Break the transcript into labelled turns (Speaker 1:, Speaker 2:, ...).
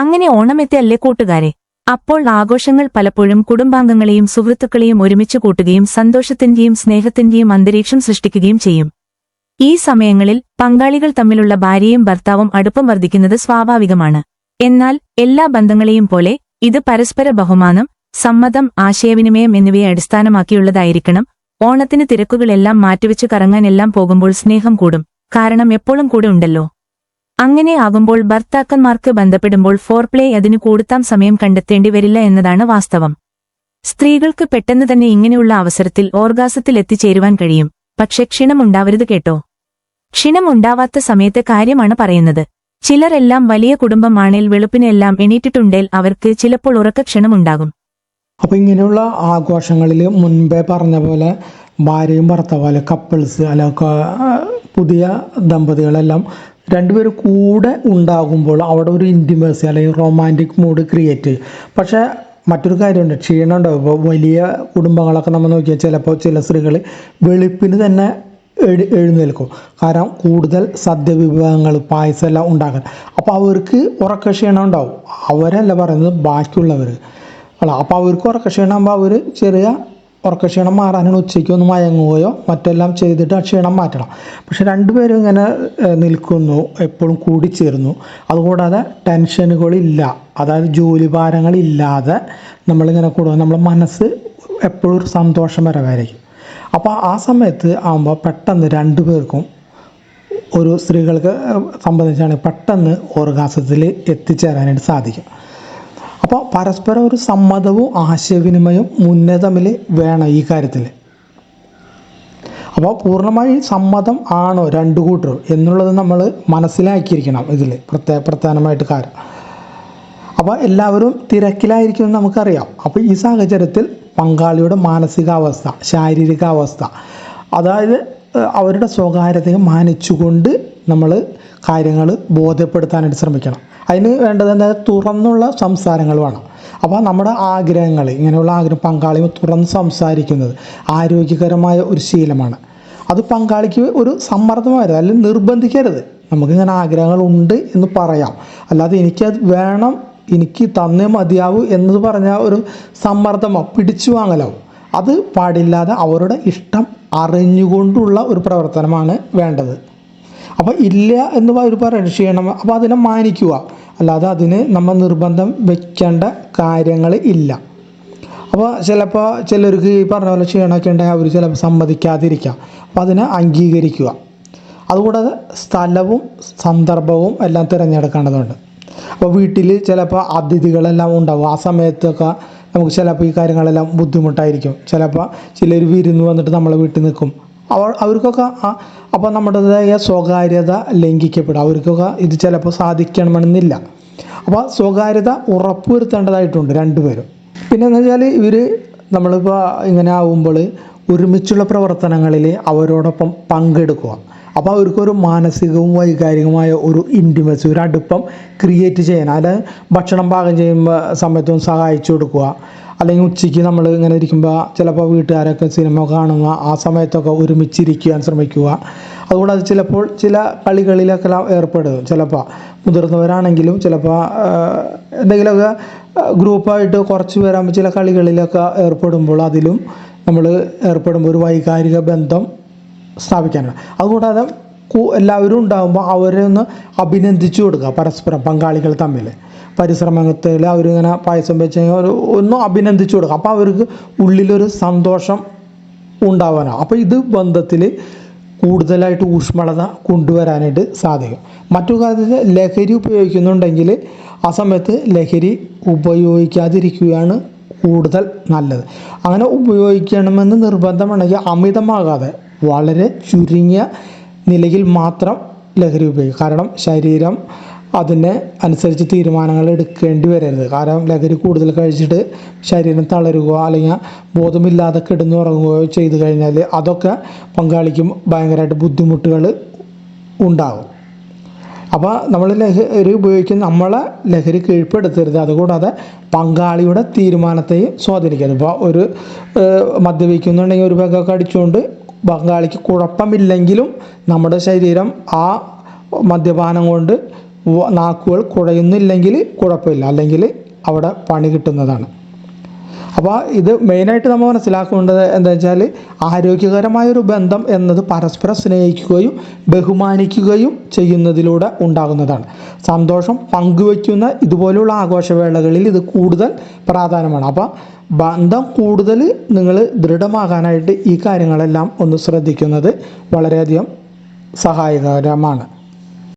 Speaker 1: അങ്ങനെ ഓണമെത്തിയല്ലേ കൂട്ടുകാരെ? അപ്പോൾ ആഘോഷങ്ങൾ പലപ്പോഴും കുടുംബാംഗങ്ങളെയും സുഹൃത്തുക്കളെയും ഒരുമിച്ച് കൂട്ടുകയും സന്തോഷത്തിന്റെയും സ്നേഹത്തിന്റെയും അന്തരീക്ഷം സൃഷ്ടിക്കുകയും ചെയ്യും. ഈ സമയങ്ങളിൽ പങ്കാളികൾ തമ്മിലുള്ള ഭാര്യയും ഭർത്താവും അടുപ്പം വർദ്ധിക്കുന്നത് സ്വാഭാവികമാണ്. എന്നാൽ എല്ലാ ബന്ധങ്ങളെയും പോലെ ഇത് പരസ്പര ബഹുമാനം സമ്മതം ആശയവിനിമയം എന്നിവയെ അടിസ്ഥാനമാക്കിയുള്ളതായിരിക്കണം. ഓണത്തിന് തിരക്കുകളെല്ലാം മാറ്റിവെച്ച് കറങ്ങാനെല്ലാം പോകുമ്പോൾ സ്നേഹം കൂടും. കാരണം എപ്പോഴും കൂടെ ഉണ്ടല്ലോ. അങ്ങനെ ആകുമ്പോൾ ഭർത്താക്കന്മാർക്ക് ബന്ധപ്പെടുമ്പോൾ ഫോർപ്ലേ അതിനു കൂടുത്താം സമയം കണ്ടെത്തേണ്ടി വരില്ല എന്നതാണ് വാസ്തവം. സ്ത്രീകൾക്ക് പെട്ടെന്ന് തന്നെ ഇങ്ങനെയുള്ള അവസരത്തിൽ ഓർഗാസത്തിൽ എത്തിച്ചേരുവാൻ കഴിയും. പക്ഷെ ക്ഷീണമുണ്ടാവരുത് കേട്ടോ. ക്ഷീണമുണ്ടാവാത്ത സമയത്തെ കാര്യമാണ് പറയുന്നത്. ചിലരെല്ലാം വലിയ കുടുംബമാണേൽ വെളുപ്പിനെല്ലാം എണീറ്റിട്ടുണ്ടേൽ അവർക്ക് ചിലപ്പോൾ ഉറക്ക ക്ഷീണമുണ്ടാകും.
Speaker 2: അപ്പോൾ ഇങ്ങനെയുള്ള ആഘോഷങ്ങളിൽ മുൻപേ പറഞ്ഞ പോലെ ഭാര്യയും ഭർത്താവും അല്ലെ കപ്പിൾസ് അല്ല പുതിയ ദമ്പതികളെല്ലാം രണ്ടുപേരും കൂടെ ഉണ്ടാകുമ്പോൾ അവിടെ ഒരു ഇന്റിമേഴ്സി അല്ലെങ്കിൽ റൊമാന്റിക് മൂഡ് ക്രിയേറ്റ് പക്ഷേ മറ്റൊരു കാര്യമുണ്ട് ക്ഷീണം ഉണ്ടാവും ഇപ്പോൾ വലിയ കുടുംബങ്ങളൊക്കെ നമ്മൾ നോക്കിയാൽ ചിലപ്പോൾ ചില സ്ത്രീകൾ വെളുപ്പിന് തന്നെ എഴു എഴുന്നേൽക്കും. കാരണം കൂടുതൽ സദ്യവിഭവങ്ങൾ പായസം എല്ലാം ഉണ്ടാക്കാൻ. അപ്പോൾ അവർക്ക് ഉറക്ക ക്ഷീണം ഉണ്ടാവും. അവരല്ല പറയുന്നത് ബാക്കിയുള്ളവർ. അല്ല അപ്പോൾ അവർക്ക് ഉറക്ക ക്ഷീണമാകുമ്പോൾ അവർ ചെറിയ ഉറക്കക്ഷീണം മാറാനാണ് ഉച്ചയ്ക്ക് ഒന്ന് മയങ്ങുകയോ മറ്റെല്ലാം ചെയ്തിട്ട് ആ ക്ഷീണം മാറ്റണം. പക്ഷെ രണ്ടുപേരും ഇങ്ങനെ നിൽക്കുന്നു എപ്പോഴും കൂടിച്ചേർന്നു അതുകൂടാതെ ടെൻഷനുകളില്ല. അതായത് ജോലി ഭാരങ്ങളില്ലാതെ നമ്മളിങ്ങനെ കൂടുക നമ്മുടെ മനസ്സ് എപ്പോഴും ഒരു സന്തോഷപരമായിരിക്കും അപ്പോൾ ആ സമയത്ത് ആകുമ്പോൾ പെട്ടെന്ന് രണ്ടു പേർക്കും ഒരു സ്ത്രീകൾക്ക് സംബന്ധിച്ചാണെങ്കിൽ സംബന്ധിച്ചാണ് പെട്ടെന്ന് ഓർഗാസത്തിൽ എത്തിച്ചേരാനായിട്ട് സാധിക്കും. അപ്പോൾ പരസ്പരം ഒരു സമ്മതവും ആശയവിനിമയവും മുന്നേ തമ്മിൽ വേണം ഈ കാര്യത്തിൽ അപ്പോൾ പൂർണമായി സമ്മതം ആണോ രണ്ടു കൂട്ടരും എന്നുള്ളത് നമ്മൾ മനസ്സിലാക്കിയിരിക്കണം ഇതിൽ പ്രത്യേക പ്രധാനമായിട്ട് കാര്യം. അപ്പോൾ എല്ലാവരും തിരക്കിലായിരിക്കുമെന്ന് നമുക്കറിയാം. അപ്പോൾ ഈ സാഹചര്യത്തിൽ പങ്കാളിയുടെ മാനസികാവസ്ഥ ശാരീരികാവസ്ഥ അതായത് അവരുടെ സ്വകാര്യതയെ മാനിച്ചുകൊണ്ട് നമ്മൾ കാര്യങ്ങൾ ബോധ്യപ്പെടുത്താനായിട്ട് ശ്രമിക്കണം. അതിന് വേണ്ടത് എന്താ? തുറന്നുള്ള സംസാരങ്ങൾ വേണം. അപ്പോൾ നമ്മുടെ ആഗ്രഹങ്ങൾ ഇങ്ങനെയുള്ള ആഗ്രഹം പങ്കാളിയും തുറന്ന് സംസാരിക്കുന്നത് ആരോഗ്യകരമായ ഒരു ശീലമാണ്. അത് പങ്കാളിക്ക് ഒരു സമ്മർദ്ദമായിരുന്നു അല്ലെങ്കിൽ നിർബന്ധിക്കരുത്. നമുക്കിങ്ങനെ ആഗ്രഹങ്ങളുണ്ട് എന്ന് പറയാം. അല്ലാതെ എനിക്കത് വേണം എനിക്ക് തന്നേ മതിയാവൂ എന്ന് പറഞ്ഞ ഒരു സമ്മർദ്ദമോ പിടിച്ചു വാങ്ങലാവും. അത് പാടില്ലാതെ അവരുടെ ഇഷ്ടം അറിഞ്ഞുകൊണ്ടുള്ള ഒരു പ്രവർത്തനമാണ് വേണ്ടത്. അപ്പോൾ ഇല്ല എന്ന് ഒരു പറയുന്നത് ചെയ്യണം അപ്പോൾ അതിനെ മാനിക്കുക. അല്ലാതെ അതിന് നമ്മൾ നിർബന്ധം വെക്കേണ്ട കാര്യങ്ങൾ ഇല്ല. അപ്പോൾ ചിലപ്പോൾ ചിലർക്ക് ഈ പറഞ്ഞ പോലെ ക്ഷീണമൊക്കെ ഉണ്ടെങ്കിൽ അവർ ചിലപ്പോൾ സമ്മതിക്കാതിരിക്കാം. അപ്പോൾ അതിനെ അംഗീകരിക്കുക. അതുകൂടാതെ സ്ഥലവും സന്ദർഭവും എല്ലാം തിരഞ്ഞെടുക്കേണ്ടതുണ്ട്. അപ്പോൾ വീട്ടിൽ ചിലപ്പോൾ അതിഥികളെല്ലാം ഉണ്ടാവും. ആ സമയത്തൊക്കെ നമുക്ക് ചിലപ്പോൾ ഈ കാര്യങ്ങളെല്ലാം ബുദ്ധിമുട്ടായിരിക്കും. ചിലപ്പോൾ ചിലർ വിരുന്ന് വന്നിട്ട് നമ്മളെ വീട്ടിൽ നിൽക്കും അവർ അവർക്കൊക്കെ അപ്പോൾ നമ്മുടേതായ സ്വകാര്യത ലംഘിക്കപ്പെടും. അവർക്കൊക്കെ ഇത് ചിലപ്പോൾ സാധിക്കണമെന്നില്ല. അപ്പോൾ സ്വകാര്യത ഉറപ്പുവരുത്തേണ്ടതായിട്ടുണ്ട് രണ്ടുപേരും. പിന്നെ എന്ന് വെച്ചാൽ ഇവർ നമ്മളിപ്പോൾ ഇങ്ങനെ ആവുമ്പോൾ ഒരുമിച്ചുള്ള പ്രവർത്തനങ്ങളിൽ അവരോടൊപ്പം പങ്കെടുക്കുക. അപ്പോൾ അവർക്കൊരു മാനസികവും വൈകാരികവുമായ ഒരു ഇന്റിമസി ഒരു അടുപ്പം ക്രിയേറ്റ് ചെയ്യാൻ അല്ലെ ഭക്ഷണം പാകം ചെയ്യുമ്പോൾ സമയത്തും സഹായിച്ചു കൊടുക്കുക. അല്ലെങ്കിൽ ഉച്ചയ്ക്ക് നമ്മൾ ഇങ്ങനെ ഇരിക്കുമ്പോൾ ചിലപ്പോൾ വീട്ടുകാരൊക്കെ സിനിമ കാണുക ആ സമയത്തൊക്കെ ഒരുമിച്ചിരിക്കാൻ ശ്രമിക്കുക. അതുകൂടാതെ ചിലപ്പോൾ ചില കളികളിലൊക്കെ ഏർപ്പെടും. ചിലപ്പോൾ മുതിർന്നവരാണെങ്കിലും ചിലപ്പോൾ എന്തെങ്കിലുമൊക്കെ ഗ്രൂപ്പായിട്ട് കുറച്ച് പേരാകുമ്പോൾ ചില കളികളിലൊക്കെ ഏർപ്പെടുമ്പോൾ അതിലും നമ്മൾ ഏർപ്പെടുമ്പോൾ ഒരു വൈകാരിക ബന്ധം സ്ഥാപിക്കാനാണ് അതുകൂടാതെ എല്ലാവരും ഉണ്ടാകുമ്പോൾ അവരെ ഒന്ന് അഭിനന്ദിച്ചു കൊടുക്കുക പരസ്പരം പങ്കാളികൾ തമ്മിൽ. പരിശ്രമത്തിൽ അവരിങ്ങനെ പായസം വെച്ച് ഒന്ന് അഭിനന്ദിച്ചു കൊടുക്കുക. അപ്പോൾ അവർക്ക് ഉള്ളിലൊരു സന്തോഷം ഉണ്ടാവാനാണ് അപ്പോൾ ഇത് ബന്ധത്തിൽ കൂടുതലായിട്ട് ഊഷ്മളത കൊണ്ടുവരാനായിട്ട് സാധിക്കും. മറ്റു കാര്യത്തിൽ ലഹരി ഉപയോഗിക്കുന്നുണ്ടെങ്കിൽ ആ സമയത്ത് ലഹരി ഉപയോഗിക്കാതിരിക്കുകയാണ് കൂടുതൽ നല്ലത്. അങ്ങനെ ഉപയോഗിക്കണമെന്ന് നിർബന്ധമുണ്ടെങ്കിൽ അമിതമാകാതെ വളരെ ചുരുങ്ങിയ നിലയിൽ മാത്രം ലഹരി ഉപയോഗിക്കും കാരണം ശരീരം അതിനെ അനുസരിച്ച് തീരുമാനങ്ങൾ എടുക്കേണ്ടി വരരുത്. കാരണം ലഹരി കൂടുതൽ കഴിച്ചിട്ട് ശരീരം തളരുകയോ അല്ലെങ്കിൽ ബോധമില്ലാതെ കിടന്നുറങ്ങുകയോ ചെയ്തു കഴിഞ്ഞാൽ അതൊക്കെ പങ്കാളിക്കും ഭയങ്കരമായിട്ട് ബുദ്ധിമുട്ടുകൾ ഉണ്ടാകും. അപ്പോൾ നമ്മൾ ലഹരി ഉപയോഗിക്കുന്ന നമ്മളെ ലഹരി കീഴ്പ്പെടുത്തരുത്. അതുകൂടാതെ പങ്കാളിയുടെ തീരുമാനത്തെയും സ്വാധീനിക്കരുത്. ഇപ്പോൾ ഒരു മദ്യപിക്കുന്നുണ്ടെങ്കിൽ ഒരു പെഗൊക്കെ അടിച്ചുകൊണ്ട് പങ്കാളിക്ക് കുഴപ്പമില്ലെങ്കിലും നമ്മുടെ ശരീരം ആ മദ്യപാനം കൊണ്ട് നാക്കുകൾ കുഴയുന്നില്ലെങ്കിൽ കുഴപ്പമില്ല. അല്ലെങ്കിൽ അവിടെ പണി കിട്ടുന്നതാണ്. അപ്പോൾ ഇത് മെയിനായിട്ട് നമ്മൾ മനസ്സിലാക്കേണ്ടത് എന്താ വെച്ചാൽ ആരോഗ്യകരമായൊരു ബന്ധം എന്നത് പരസ്പരം സ്നേഹിക്കുകയും ബഹുമാനിക്കുകയും ചെയ്യുന്നതിലൂടെ ഉണ്ടാകുന്നതാണ്. സന്തോഷം പങ്കുവയ്ക്കുന്ന ഇതുപോലെയുള്ള ആഘോഷവേളകളിൽ ഇത് കൂടുതൽ പ്രാധാന്യമാണ്. അപ്പോൾ ബന്ധം കൂടുതൽ നിങ്ങൾ ദൃഢമാകാനായിട്ട് ഈ കാര്യങ്ങളെല്ലാം ഒന്ന് ശ്രദ്ധിക്കുന്നത് വളരെയധികം സഹായകരമാണ്.